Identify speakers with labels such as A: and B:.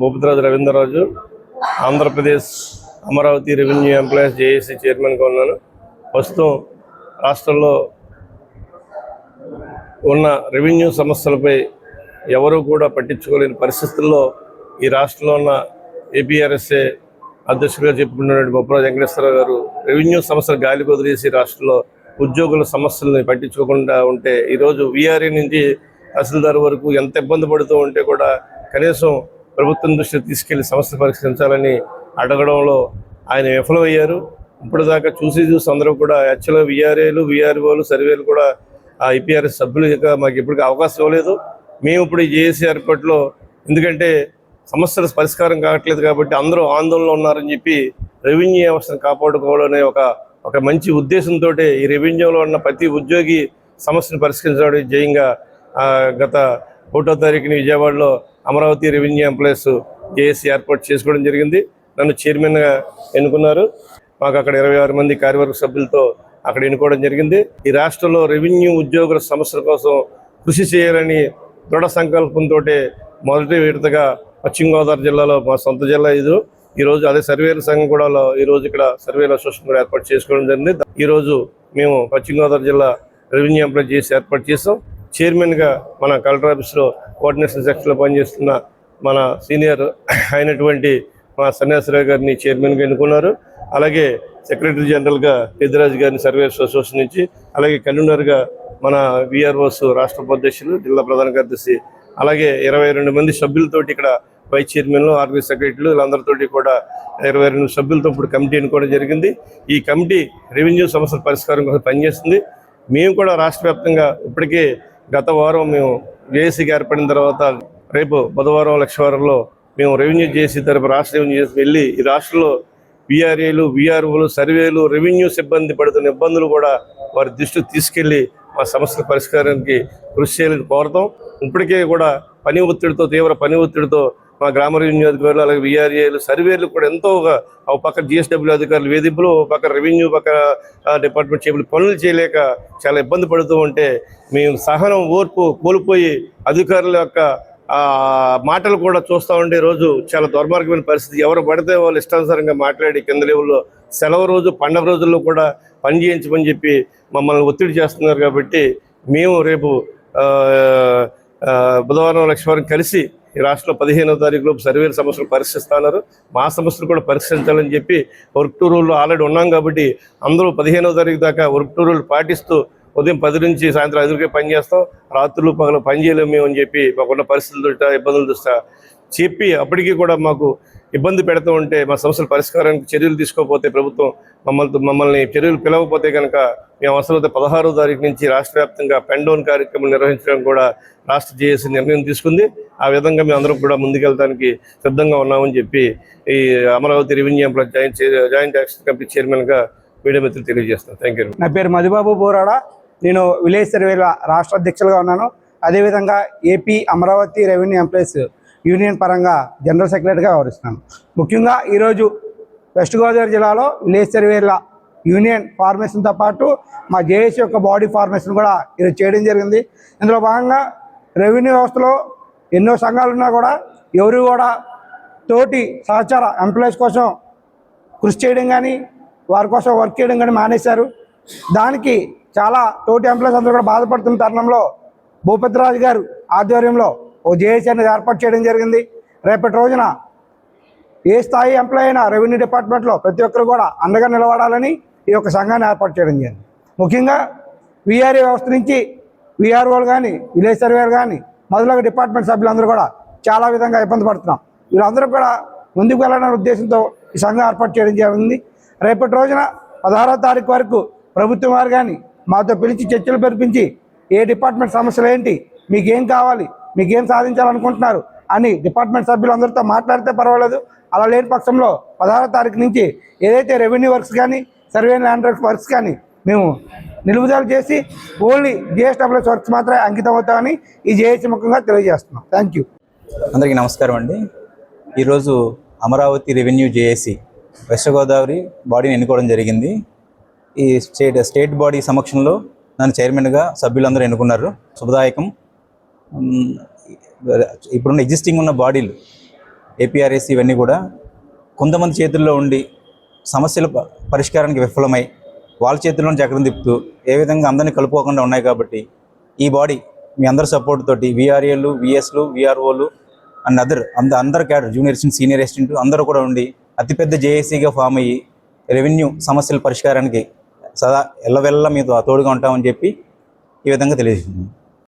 A: Bhupathiraju Ravindraraju Andhra Pradesh Amaravati revenue employees J A C చైర్మన్గా ఉన్నాను. ప్రస్తుతం రాష్ట్రంలో ఉన్న రెవెన్యూ సమస్యలపై ఎవరూ కూడా పట్టించుకోలేని పరిస్థితుల్లో ఈ రాష్ట్రంలో ఉన్న ఏపీఆర్ఎస్ఏ అధ్యక్షుడిగా చెప్పుకున్నటువంటి బొప్పరాజు వెంకటేశ్వరరావు గారు రెవెన్యూ సమస్యలు గాలి వదిలేసి రాష్ట్రంలో ఉద్యోగుల సమస్యల్ని పట్టించుకోకుండా ఉంటే ఈరోజు వీఆర్ఏ నుంచి తహసీల్దార్ వరకు ఎంత ఇబ్బంది పడుతూ ఉంటే కూడా కనీసం ప్రభుత్వం దృష్టికి తీసుకెళ్ళి సమస్య పరిష్కరించాలని అడగడంలో ఆయన విఫలమయ్యారు. ఇప్పటిదాకా చూసి చూసి అందరూ కూడా యాక్చువల్గా విఆర్ఏలు విఆర్ఓలు సర్వేలు కూడా ఆ ఐపీఆర్ఎస్ సభ్యులుగా మాకు ఇప్పటికీ అవకాశం ఇవ్వలేదు. మేము ఇప్పుడు ఈ జేఏసీ ఏర్పాటులో ఎందుకంటే సమస్యల పరిష్కారం కావట్లేదు కాబట్టి అందరూ ఆందోళనలో ఉన్నారని చెప్పి రెవెన్యూ వ్యవస్థను కాపాడుకోవాలనే ఒక ఒక మంచి ఉద్దేశంతో ఈ రెవెన్యూలో ఉన్న ప్రతి ఉద్యోగి సమస్యను పరిష్కరించడం జయంగా గత ఒకటో తారీఖున విజయవాడలో అమరావతి రెవెన్యూ ఎంప్లాయీస్ జేఏసీ ఏర్పాటు చేసుకోవడం జరిగింది. నన్ను చైర్మన్గా ఎన్నుకున్నారు. మాకు అక్కడ ఇరవై ఆరు మంది కార్యవర్గ సభ్యులతో అక్కడ ఎన్నుకోవడం జరిగింది. ఈ రాష్ట్రంలో రెవెన్యూ ఉద్యోగుల సమస్యల కోసం కృషి చేయాలని దృఢ సంకల్పంతో మొదటి విడతగా పశ్చిమ గోదావరి జిల్లాలో మా సొంత జిల్లా ఇది. ఈరోజు అదే సర్వేల సంఘం కూడా ఈ రోజు ఇక్కడ సర్వేల అసోసియేషన్ కూడా ఏర్పాటు చేసుకోవడం జరిగింది. ఈరోజు మేము పశ్చిమ గోదావరి జిల్లా రెవెన్యూ ఎంప్లాయ్ చేసి ఏర్పాటు చేసాం చైర్మన్గా మన కలెక్టర్ ఆఫీస్లో కోఆర్డినేషన్ సెక్షన్లో పనిచేస్తున్న మన సీనియర్ అయినటువంటి మా సన్యాసరావు గారిని చైర్మన్గా ఎన్నుకున్నారు. అలాగే సెక్రటరీ జనరల్గా పెద్దిరాజు గారిని సర్వేస్ అసోసియేషన్ నుంచి అలాగే కన్వీనర్గా మన విఆర్ఓస్ రాష్ట్ర ఉపాధ్యక్షులు జిల్లా ప్రధాన కార్యదర్శి అలాగే ఇరవై రెండు మంది సభ్యులతోటి ఇక్కడ వైస్ చైర్మన్లు ఆర్మీ సెక్రటరీలు వీళ్ళందరితోటి కూడా ఇరవై రెండు సభ్యులతో ఇప్పుడు కమిటీ ఎన్నుకోవడం జరిగింది. ఈ కమిటీ రెవెన్యూ సమస్యల పరిష్కారం కోసం పనిచేస్తుంది. మేము కూడా రాష్ట్ర వ్యాప్తంగా ఇప్పటికే గత వారం మేము జేఏసీకి ఏర్పడిన తర్వాత రేపు బుధవారం లక్షవారంలో మేము రెవెన్యూ చేసి తరపు రాష్ట్ర రెవెన్యూ చేసి వెళ్ళి ఈ రాష్ట్రంలో విఆర్ఏలు విఆర్ఓలు సర్వేలు రెవెన్యూ సిబ్బంది పడుతున్న ఇబ్బందులు కూడా వారి దృష్టికి తీసుకెళ్ళి మా సమస్యల పరిష్కారానికి కృషి చేయాలని కోరతాం. ఇప్పటికే కూడా పని ఒత్తిడితో తీవ్ర పని ఒత్తిడితో మా గ్రామ రెవెన్యూ అధికారులు అలాగే విఆర్ఏలు సర్వేలు కూడా ఎంతో ఒక పక్క జిఎస్డబ్ల్యూ అధికారులు వేధింపులు ఒక పక్క రెవెన్యూ పక్క డిపార్ట్మెంట్ చేపలు పనులు చేయలేక చాలా ఇబ్బంది పడుతూ ఉంటే మేము సహనం ఓర్పు కోల్పోయి అధికారుల యొక్క మాటలు కూడా చూస్తూ ఉండే రోజు చాలా దుర్మార్గమైన పరిస్థితి. ఎవరు పడితే వాళ్ళు ఇష్టానుసారంగా మాట్లాడి కింద లెవెల్లో సెలవు రోజు పండగ రోజుల్లో కూడా పని చేయించమని చెప్పి మమ్మల్ని ఒత్తిడి చేస్తున్నారు కాబట్టి మేము రేపు బుధవారం లక్ష్మీవారం కలిసి ఈ రాష్ట్రంలో పదిహేనవ తారీఖు లోపు సర్వేల సమస్యలు పరిశీలిస్తున్నారు మా సమస్యలు కూడా పరిశీలించాలని చెప్పి వర్క్ టూ రూల్లో ఆల్రెడీ ఉన్నాం కాబట్టి అందరూ పదిహేనవ తారీఖు దాకా వర్క్ టూ రూల్ పాటిస్తూ ఉదయం పది నుంచి సాయంత్రం ఐదుకే పనిచేస్తాం. రాత్రులు పగలు పని చేయలేము మేము అని చెప్పి మాకున్న పరిస్థితులు దృష్ట్యా ఇబ్బందులు దృష్ట్యా చెప్పి అప్పటికీ కూడా మాకు ఇబ్బంది పెడుతూ ఉంటే మా సమస్యల పరిష్కారానికి చర్యలు తీసుకోకపోతే ప్రభుత్వం మమ్మల్ని మమ్మల్ని చర్యలు పిలవకపోతే కనుక మేము అవసరమైతే పదహారో తారీఖు నుంచి రాష్ట్ర వ్యాప్తంగా పెన్ డౌన్ కార్యక్రమం నిర్వహించడం కూడా రాష్ట్ర జేఏసీ నిర్ణయం తీసుకుంది. ఆ విధంగా మేము అందరం కూడా ముందుకెళ్ళడానికి సిద్ధంగా ఉన్నామని చెప్పి ఈ Amaravati revenue employ joint joint action committee చైర్మన్గా మీడియా మిత్రులు తెలియజేస్తాను థ్యాంక్ యూ.
B: నా పేరు మధుబాబు బోరాడ. నేను విలేజ్ సర్వేల రాష్ట్ర అధ్యక్షులుగా ఉన్నాను. అదేవిధంగా A P Amaravati revenue employees union పరంగా జనరల్ సెక్రటరీగా వ్యవహరిస్తున్నాను. ముఖ్యంగా ఈరోజు వెస్ట్ గోదావరి జిల్లాలో విలేజ్ సర్వేల యూనియన్ ఫార్మేషన్తో పాటు మా జేఏసీ యొక్క బాడీ ఫార్మేషన్ కూడా ఈరోజు చేయడం జరిగింది. ఇందులో భాగంగా రెవెన్యూ వ్యవస్థలో ఎన్నో సంఘాలు ఉన్నా కూడా ఎవరు కూడా తోటి సహచార ఎంప్లాయీస్ కోసం కృషి చేయడం కానీ వారి కోసం వర్క్ చేయడం కానీ మానేశారు. దానికి చాలా తోటి ఎంప్లాయీస్ అందరూ కూడా బాధపడుతున్న తరుణంలో భూపతిరాజు గారు ఆధ్వర్యంలో ఓ జేఏసీ అనేది ఏర్పాటు చేయడం జరిగింది. రేపటి రోజున ఏ స్థాయి ఎంప్లాయ్ అయినా రెవెన్యూ డిపార్ట్మెంట్లో ప్రతి ఒక్కరు కూడా అండగా నిలబడాలని ఈ యొక్క సంఘాన్ని ఏర్పాటు చేయడం జరిగింది. ముఖ్యంగా విఆర్ఏ వ్యవస్థ నుంచి విఆర్ఓలు కానీ విలేజ్ సర్వేలు కానీ మొదలగు డిపార్ట్మెంట్ సభ్యులందరూ కూడా చాలా విధంగా ఇబ్బంది పడుతున్నాం. వీళ్ళందరూ కూడా ముందుకు వెళ్ళాలనే ఉద్దేశంతో ఈ సంఘం ఏర్పాటు చేయడం జరిగింది. రేపటి రోజున పదహారో తారీఖు వరకు ప్రభుత్వం వారు కానీ మాతో పిలిచి చర్చలు పెరిపించి ఏ డిపార్ట్మెంట్ సమస్యలు ఏంటి మీకేం కావాలి మీకేం సాధించాలనుకుంటున్నారు అని డిపార్ట్మెంట్ సభ్యులందరితో మాట్లాడితే పర్వాలేదు. అలా లేని పక్షంలో పదహారో తారీఖు నుంచి ఏదైతే రెవెన్యూ వర్క్స్ కానీ సర్వే ల్యాండ్ వర్క్స్ కానీ మేము నిలుపుదల చేసి ఓన్లీ జిఎస్డబ్ల్యూఎస్ వర్క్స్ మాత్రమే అంకితం అవుతామని ఈ జేఏసీ ముఖంగా తెలియజేస్తున్నాం. థ్యాంక్ యూ
C: అందరికీ నమస్కారం అండి. ఈరోజు Amaravati revenue J A C west Godavari బాడీని ఎన్నుకోవడం జరిగింది. ఈ స్టేట్ స్టేట్ బాడీ సమక్షంలో నన్ను చైర్మన్గా సభ్యులందరూ ఎన్నుకున్నారు. శుభదాయకం. ఇప్పుడున్న ఎగ్జిస్టింగ్ ఉన్న బాడీలు ఏపీఆర్ఎస్ ఇవన్నీ కూడా కొంతమంది చేతుల్లో ఉండి సమస్యల పరిష్కారానికి విఫలమై వాళ్ళ చేతుల్లో చక్రం తిప్పుతూ ఏ విధంగా అందరినీ కలుపుకోకుండా ఉన్నాయి కాబట్టి ఈ బాడీ మీ అందరి సపోర్ట్ తోటి విఆర్ఏలు విఎస్లు విఆర్ఓలు అండ్ అదర్ అంద అందరు cadre junior assistant senior assistant అందరూ కూడా ఉండి అతిపెద్ద జేఏసీగా ఫామ్ అయ్యి రెవెన్యూ సమస్యల పరిష్కారానికి సదా ఎల్లవెల్ల మీతో తోడుగా ఉంటామని చెప్పి ఈ విధంగా తెలియజేస్తున్నాను.